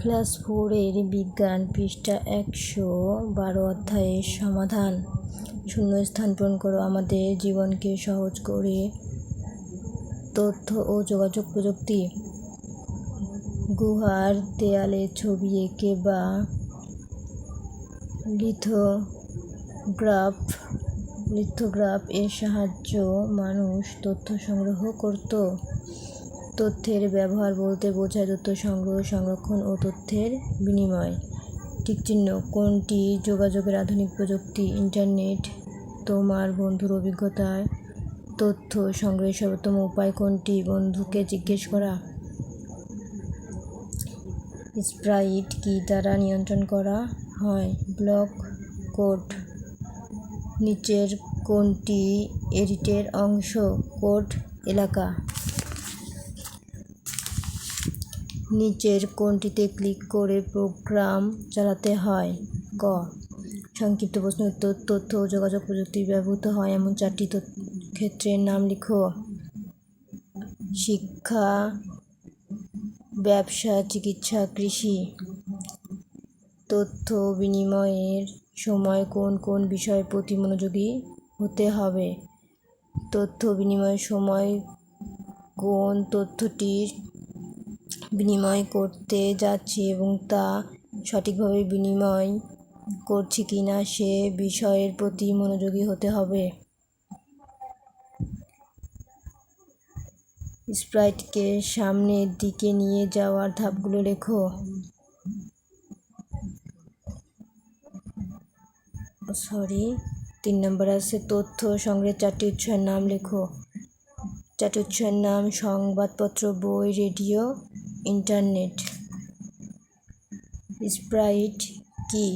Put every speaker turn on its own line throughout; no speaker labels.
Class ফোরের বিজ্ঞান পৃষ্ঠা একশো বারো অধ্যায়ের সমাধান। শূন্যস্থান পূরণ করো। আমাদের জীবনকে সহজ করে তথ্য ও যোগাযোগ প্রযুক্তি। গুহার দেয়ালে ছবি এঁকে বা লিথোগ্রাফ লিথোগ্রাফ এর সাহায্য মানুষ তথ্য সংগ্রহ করত। তথ্যের ব্যবহার বলতে বোঝায় তথ্য সংগ্রহ, সংরক্ষণ ও তথ্যের বিনিময়। টিকচিহ্ন, কোনটি যোগাযোগের আধুনিক প্রযুক্তি, ইন্টারনেট, তোমার বন্ধুর অভিজ্ঞতায় তথ্য সংগ্রহের সর্বোত্তম উপায় কোনটি, বন্ধুকে জিজ্ঞেস করা? স্প্রাইট কি দ্বারা নিয়ন্ত্রণ করা হয়? Block code. নিচের কোনটি এডিটের অংশ? কোড, এলাকা। নিচের কোনটিতে ক্লিক করে প্রোগ্রাম চালাতে হয়। ক সংক্ষিপ্ত প্রশ্ন, উত্তর, তথ্য ও যোগাযোগ প্রযুক্তি ব্যবহৃত হয় এমন চারটি ক্ষেত্রের নাম লিখো। শিক্ষা, ব্যবসা, চিকিৎসা, কৃষি। তথ্য বিনিময়ের সময় কোন কোন বিষয়ের প্রতি মনোযোগী হতে হবে? তথ্য বিনিময়ের সময় কোন তথ্যটির বিনিময় করতে যাচ্ছি এবং তা সঠিকভাবে বিনিময় করছি কি না সে বিষয়ের প্রতি মনোযোগী হতে হবে। স্প্রাইটকে সামনের দিকে নিয়ে যাওয়ার ধাপগুলো লেখো। সরি, তিন নম্বর আছে তথ্য সংগ্রহের চারটি উৎসের নাম লেখো। চারটি উৎসের নাম, সংবাদপত্র, বই, রেডিও ইন্টারনেট। স্প্রাইট কি?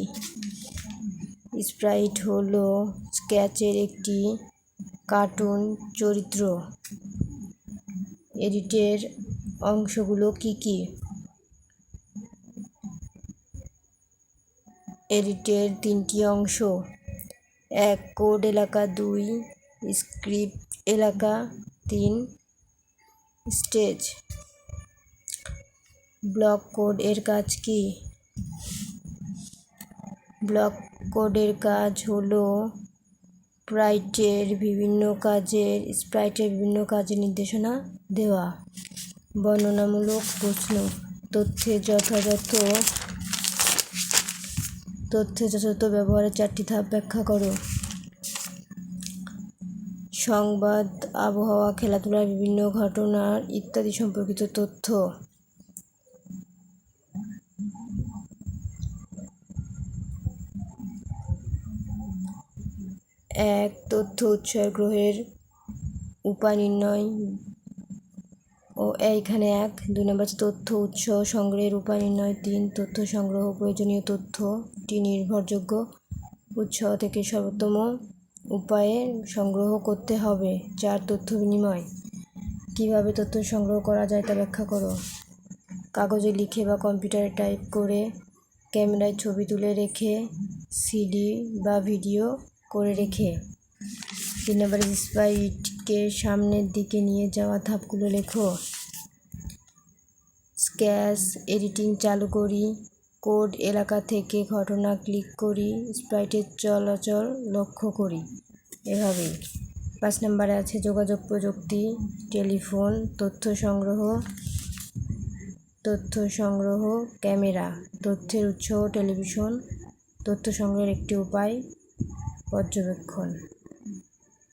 স্প্রাইট হলো স্কেচের একটি কার্টুন চরিত্র। এডিটের অংশগুলো কি কি? এডিটের তিনটি অংশ। এক, কোড এলাকা। দুই, স্ক্রিপ্ট এলাকা। তিন, স্টেজ। ব্লক কোড এর কাজ কি? ব্লক কোডের কাজ হলো স্প্রাইটের বিভিন্ন কাজের, স্প্রাইটের বিভিন্ন কাজের নির্দেশনা দেওয়া, বর্ণনামূলক প্রশ্ন তথ্যের যথাযথ তথ্যের যথাযথ ব্যবহারের চারটি ধাপ ব্যাখ্যা করো। সংবাদ, আবহাওয়া খেলাধুলার বিভিন্ন ঘটনার ইত্যাদি সম্পর্কিত তথ্য। এক তথ্য উৎসের গ্রহের উপায় নির্ণয় ও এইখানে এক, দুই নম্বর তথ্য উৎস সংগ্রহের উপায় নির্ণয় তিন, তথ্য সংগ্রহ, প্রয়োজনীয় তথ্যটি নির্ভরযোগ্য উৎস থেকে সর্বোত্তম উপায়ে সংগ্রহ করতে হবে। চার, তথ্য বিনিময়। কীভাবে তথ্য সংগ্রহ করা যায় তা ব্যাখ্যা করো। কাগজে লিখে বা কম্পিউটারে টাইপ করে ক্যামেরায় ছবি তুলে রেখে, সিডি বা ভিডিও করে রেখে তিন নম্বর স্প্রাইটকে সামনের দিকে নিয়ে যাওয়া ধাপগুলো লেখো। স্ক্যাচ, এডিটিং চালু করি। কোড, এলাকা থেকে ঘটনা ক্লিক করি। স্প্রাইটের চলাচল লক্ষ্য করি। এভাবেই। পাঁচ নম্বরে আছে যোগাযোগ প্রযুক্তি, টেলিফোন, তথ্য সংগ্রহ তথ্য সংগ্রহ, ক্যামেরা, তথ্যের উৎস, টেলিভিশন, তথ্য সংগ্রহের একটি উপায়। পর্যবেক্ষণ